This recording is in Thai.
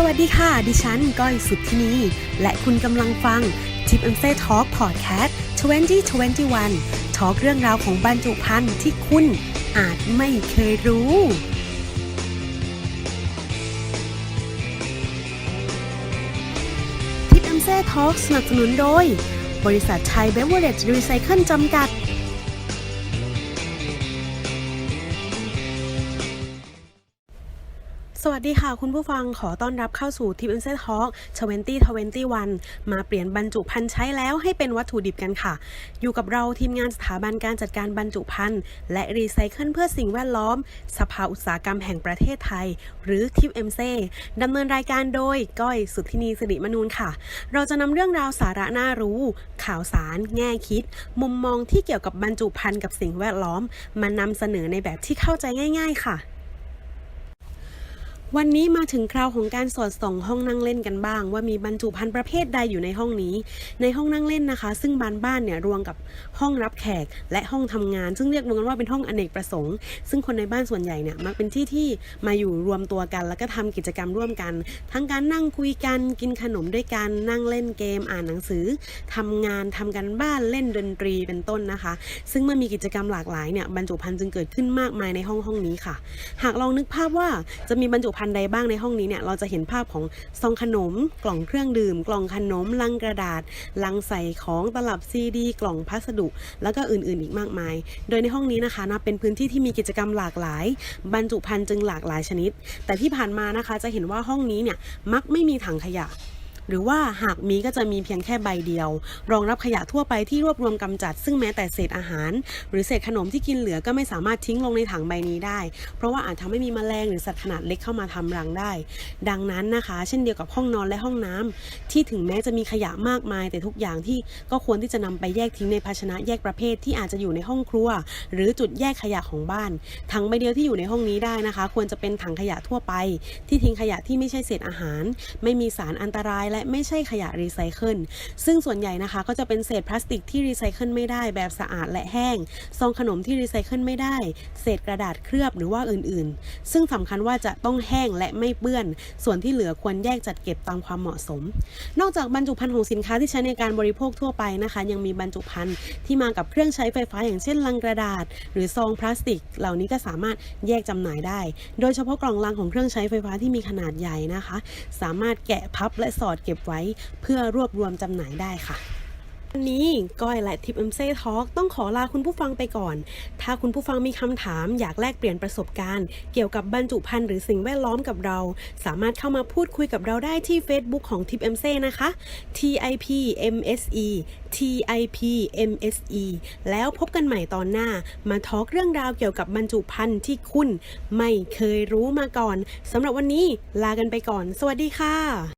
สวัสดีค่ะ ดิฉันก้อยสุดที่นี และคุณกำลังฟัง t i p and Say Talk Podcast 2021ทอล์กเรื่องราวของบรรจุภัณฑ์ที่คุณอาจไม่เคยรู้ทิปแอมเซ่ทอล์กสนับสนุนโดย บริษัทไทยเบเวอร์เรจรีไซเคิลจำกัด สวัสดีค่ะ คุณผู้ฟังขอต้อนรับเข้าสู่ Tip and Set Talk 2021 มาเปลี่ยนบรรจุภัณฑ์ใช้แล้วให้เป็นวัตถุดิบกันค่ะ อยู่กับเราทีมงานสถาบันการจัดการบรรจุภัณฑ์และรีไซเคิลเพื่อสิ่งแวดล้อม สภาอุตสาหกรรมแห่งประเทศไทย หรือ Tip m c ดำเนินรายการโดยก้อยสุทธินีสิริมนูนค่ะ เราจะนำเรื่องราวสาระน่ารู้ ข่าวสาร แง่คิด มุมมองที่เกี่ยวกับบรรจุภัณฑ์กับสิ่งแวดล้อม มานำเสนอในแบบที่เข้าใจง่าย ๆ ค่ะ วันนี้มาถึงคราวของการสอดส่องห้องนั่งเล่นกันบ้าง ว่ามีบรรจุภัณฑ์ประเภทใดอยู่ในห้องนี้ ในห้องนั่งเล่นนะคะ ซึ่งบานบ้านเนี่ยรวมกับห้องรับแขกและห้องทำงาน ซึ่งเรียกรวมกันว่าเป็นห้องอเนกประสงค์ ซึ่งคนในบ้านส่วนใหญ่เนี่ยมักเป็นที่ที่มาอยู่รวมตัวกัน แล้วก็ทำกิจกรรมร่วมกัน ทั้งการนั่งคุยกันกินขนมด้วยกันนั่งเล่นเกมอ่านหนังสือทำงานทำกันบ้านเล่นดนตรีเป็นต้นนะคะ ซึ่งเมื่อมีกิจกรรมหลากหลายเนี่ยบรรจุภัณฑ์จึงเกิดขึ้นมากมายในห้องห้องนี้ค่ะ หากลองนึกภาพว่าจะมีบรรจุภัณฑ์ใดบ้างในห้องนี้เนี่ยเราจะเห็นภาพของซองขนม กล่องเครื่องดื่ม กล่องขนม ลังกระดาษ ลังใส่ของตลับซีดี กล่องพัสดุ แล้วก็อื่นๆ อีกมากมาย โดยในห้องนี้นะคะนับเป็นพื้นที่ที่มีกิจกรรมหลากหลาย บรรจุภัณฑ์จึงหลากหลายชนิด แต่ที่ผ่านมานะคะจะเห็นว่าห้องนี้เนี่ยมักไม่มีถังขยะ หรือว่าหากมีก็จะมีเพียงแค่ใบเดียว รองรับขยะทั่วไปที่รวบรวมกำจัด ซึ่งแม้แต่เศษอาหาร หรือเศษขนมที่กินเหลือก็ไม่สามารถทิ้งลงในถังใบนี้ได้ เพราะว่าอาจทำให้มีแมลงหรือสัตว์ขนาดเล็กเข้ามาทำรังได้ ดังนั้นนะคะ เช่นเดียวกับห้องนอนและห้องน้ำที่ถึงแม้จะมีขยะมากมาย แต่ทุกอย่างที่ก็ควรที่จะนำไปแยกทิ้งในภาชนะแยกประเภทที่อาจจะอยู่ในห้องครัว หรือจุดแยกขยะของบ้านถังใบเดียวที่อยู่ในห้องนี้ได้นะคะ ควรจะเป็นถังขยะทั่วไป ที่ทิ้งขยะที่ไม่ใช่เศษอาหาร ไม่มีสารอันตรายและไม่ใช่ขยะรีไซเคิลซึ่งส่วนใหญ่นะคะก็จะเป็นเศษพลาสติกที่รีไซเคิลไม่ได้แบบสะอาดและแห้ง ซองขนมที่รีไซเคิลไม่ได้ เศษกระดาษเคลือบหรือว่าอื่นๆ ซึ่งสำคัญว่าจะต้องแห้งและไม่เปื้อน ส่วนที่เหลือควรแยกจัดเก็บตามความเหมาะสม นอกจากบรรจุภัณฑ์ของสินค้าที่ใช้ในการบริโภคทั่วไปนะคะ ยังมีบรรจุภัณฑ์ที่มากับเครื่องใช้ไฟฟ้าอย่างเช่นลังกระดาษ หรือซองพลาสติก เหล่านี้ก็สามารถแยกจำหน่ายได้ โดยเฉพาะกล่องลังของเครื่องใช้ไฟฟ้าที่มีขนาดใหญ่นะคะ สามารถแกะพับและสอดเก็บไว้เพื่อรวบรวมจำหน่ายได้ค่ะวันนี้ก้อยและทิปเอ็มเซ่ทอล์กต้องขอลาคุณผู้ฟังไปก่อน ถ้าคุณผู้ฟังมีคำถามอยากแลกเปลี่ยนประสบการณ์ เกี่ยวกับบรรจุภัณฑ์หรือสิ่งแวดล้อมกับเรา สามารถเข้ามาพูดคุยกับเราได้ที่ Facebook ของทิปเอ็มเซ่นะคะ TIP MSE TIP MSE แล้วพบกันใหม่ตอนหน้า มาทอล์กเรื่องราวเกี่ยวกับบรรจุภัณฑ์ที่คุณ ไม่เคยรู้มาก่อนสำหรับวันนี้ลากันไปก่อน สวัสดีค่ะ